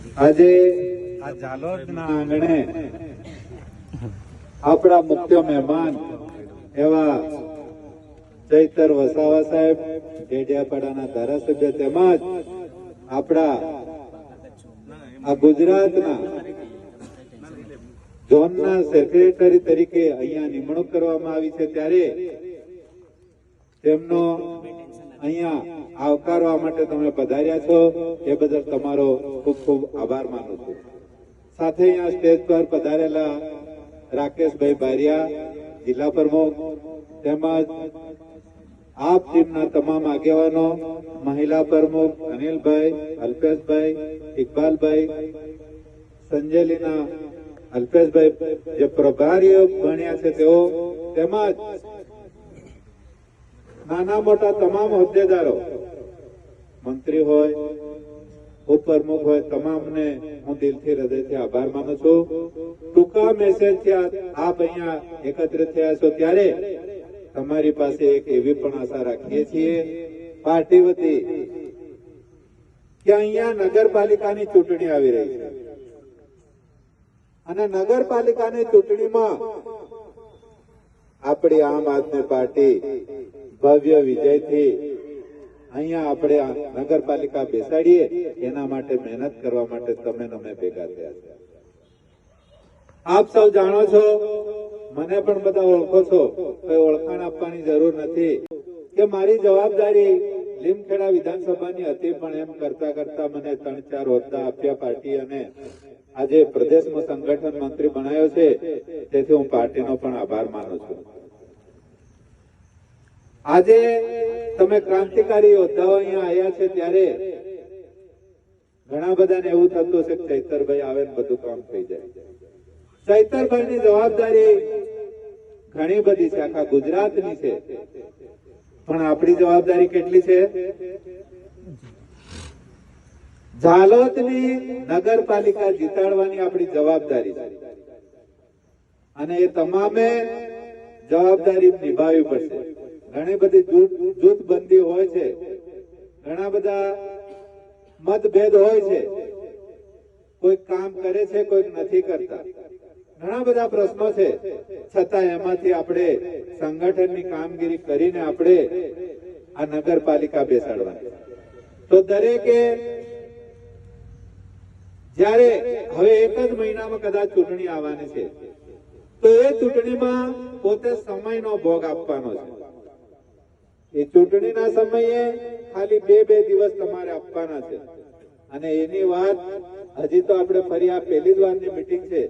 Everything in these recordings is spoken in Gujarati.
આજે આ ઝાલોદના આંગણે આપણા મુખ્ય મહેમાન એવા ચૈતર વસાવા સાહેબ ડેડિયાપાડાના ધારાસભ્ય તેમજ આપણા આ ગુજરાતના ઝોનના સેક્રેટરી તરીકે અહીંયા નિમણૂક કરવામાં આવી છે ત્યારે તેમનો અહીંયા આવકારવા માટે તમે પધાર્યા છો, એ બદલ તમારો ખૂબ ખૂબ આભાર માનું છું. સાથે અહીંયા સ્ટેજ પર પધારેલા રાકેશભાઈ બારિયા, જિલ્લા પ્રમુખ, તેમજ આપ ટીમના તમામ આગેવાનો, મહિલા પ્રમુખ, અનિલભાઈ, અલ્પેશભાઈ, ઇકબાલભાઈ સંજેલીના અલ્પેશભાઈ જે પ્રભારીઓ બન્યા છે તેઓ તેમજ નાના મોટા તમામ હોદ્દેદારો, મંત્રી હોય, ઉપપ્રમુખ હોય, તમામને હું દિલથી હૃદયથી આભાર માનું છું. ટૂંકા મેસેજ થયા આપ અહીંયા એકત્ર થયા છો ત્યારે તમારી પાસે એક એવી પણ આશા રાખીએ છીએ. પાર્ટી વતી કે અહીંયા નગરપાલિકાની ચૂંટણી આવી રહી છે. અને નગરપાલિકાની ચૂંટણીમાં આપણી આમ આદમી પાર્ટી ભવ્ય વિજયથી અહીંયા આપણે નગરપાલિકા બેસાડીએ, એના માટે મહેનત કરવા માટે તમે અમે ભેગા થયા છે. આપ સૌ જાણો છો, મને પણ બધા ઓળખો છો, કોઈ ઓળખાણ આપવાની જરૂર નથી કે મારી જવાબદારી લીમખેડા વિધાનસભાની હતી, પણ એમ કરતા કરતા મને ત્રણ ચાર હોદ્દા આપ્યા પાર્ટી અને આજે પ્રદેશમાં સંગઠન મંત્રી બનાવ્યો છે, તેથી હું પાર્ટીનો પણ આભાર માનું છું. આજે તમે ક્રાંતિકારી યોદ્ધાઓ અહીંયા આવ્યા છે ત્યારે ઘણા બધાને એવું થતું છે ચૈતરભાઈ આવે ને બધું કામ થઈ જાય. ચૈતરભાઈની જવાબદારી ઘણી બધી છે, આખા ગુજરાતની છે. પણ આપણી જવાબદારી કેટલી છે? ઝાલોદની નગરપાલિકા જીતાડવાની આપણી જવાબદારી છે. અને એ તમામે જવાબદારી નિભાવવી પડશે. ઘણી બધી જૂથ જૂથબંધી હોય છે. ઘણા બધા મતભેદ હોય છે. કોઈક કામ કરે છે કોઈક નથી કરતા. ઘણા બધા પ્રશ્નો છે. છતાં એમાંથી આપણે સંગઠનની કામગીરી કરીને આપણે આ નગરપાલિકા બેસાડવાની. તો દરેકે જ્યારે હવે એક જ મહિનામાં કદાચ ચૂંટણી આવવાની છે, તો એ ચૂંટણીમાં પોતે સમયનો ભોગ આપવાનો છે. એ ચૂંટણીના સમયે ખાલી બે બે દિવસ તમારે આપવાના છે. અને એની વાત, હજી તો આપણે ફરી આ પહેલી જ વારની મીટિંગ છે.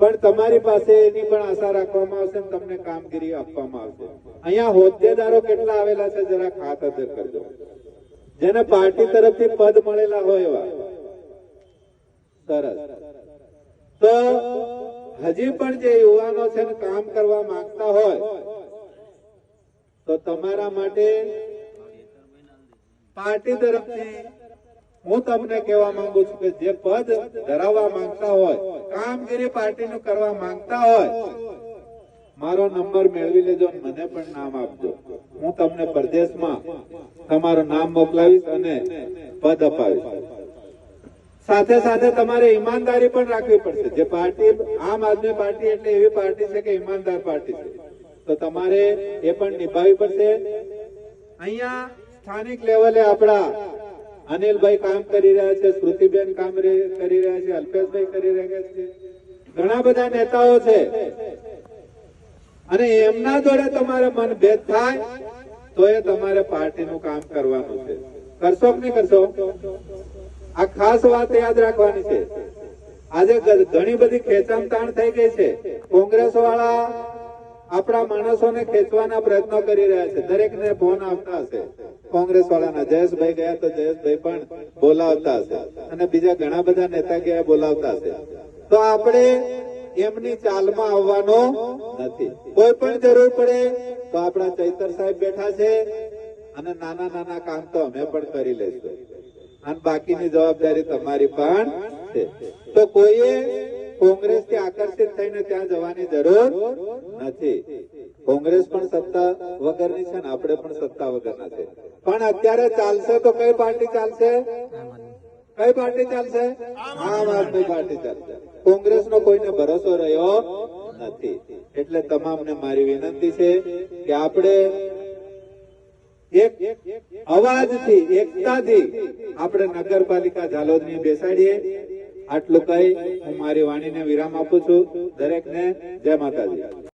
પણ તમારી પાસે એની પણ આશા રાખવામાં આવશે તમને કામગીરી આપવામાં આવશે. અહીંયા હોદ્દેદારો કેટલા આવેલા છે જરા ખાતર કરજો. જેને પાર્ટી તરફથી પદ મળેલા હોય એવા. સરસ. તો હજી પણ જે યુવાનો છે કામ કરવા માંગતા હોય તો તમારા માટે પાર્ટી તરફથી હું તમને કહેવા માંગુ છું કે જે પદ ધરાવવા માંગતા હોય, કામગીરી પાર્ટીનું કરવા માંગતા હોય, મારો નંબર મેળવી લેજો મને પણ નામ આપજો. હું તમને પરદેશમાં તમારું નામ મોકલાવીશ અને પદ અપાવીશ. સાથે સાથે તમારે ઈમાનદારી પણ રાખવી પડશે. જે પાર્ટી, આમ આદમી પાર્ટી એટલે એવી પાર્ટી છે કે ઈમાનદાર પાર્ટી છે. તો તમારે એ પણ નિભાવવી પડશે. અહીંયા સ્થાનિક લેવલે આપણા અનિલભાઈ કામ કરી રહ્યા છે, સ્મૃતિબેન કામ કરી રહ્યા છે, અલ્પેશભાઈ કરી રહ્યા છે. ઘણા બધા નેતાઓ છે. અને એમના જોડે તમારે મનભેદ થાય તો એ તમારે પાર્ટીનું કામ કરવાનું છે. કરશો કે નહીં કરશો? આ ખાસ વાત યાદ રાખવાની છે. આજે ઘણી બધી ખેંચામતાણ થઈ ગઈ છે. કોંગ્રેસ વાળા આપણા માણસોને ખેંચવાના પ્રયત્નો કરી રહ્યા છે. દરેક ને ફોન આવતા હશે. કોંગ્રેસ વાળાના જયેશભાઈ ગયા તો જયેશભાઈ પણ બોલાવતા હશે. અને બીજા ઘણા બધા નેતા ગયા બોલાવતા હશે. તો આપણે એમની ચાલમાં આવવાનો નથી. કોઈ પણ જરૂર પડે તો આપણા ચૈતર સાહેબ બેઠા છે અને નાના નાના કામ તો અમે પણ કરી લઈશું. અને બાકીની જવાબદારી તમારી પણ છે. તો કોઈએ કોંગ્રેસથી આકર્ષિત થઈને ત્યાં જવાની જરૂર નથી. કોંગ્રેસ પણ સત્તા વગરની છે ને આપણે પણ સત્તા વગરના છે. પણ અત્યારે ચાલશે તો કઈ પાર્ટી ચાલશે? કઈ પાર્ટી ચાલશે? આમ આદમી પાર્ટી ચાલશે. કોંગ્રેસ નો કોઈને ભરોસો રહ્યો નથી. એટલે તમામને મારી વિનંતી છે કે આપણે એક અવાજથી, એકતાથી આપણે નગરપાલિકા ઝાલોદની બેસાડીએ. આટલું કહી હું મારી વાણીને વિરામ આપું છું. દરેકને જય માતાજી.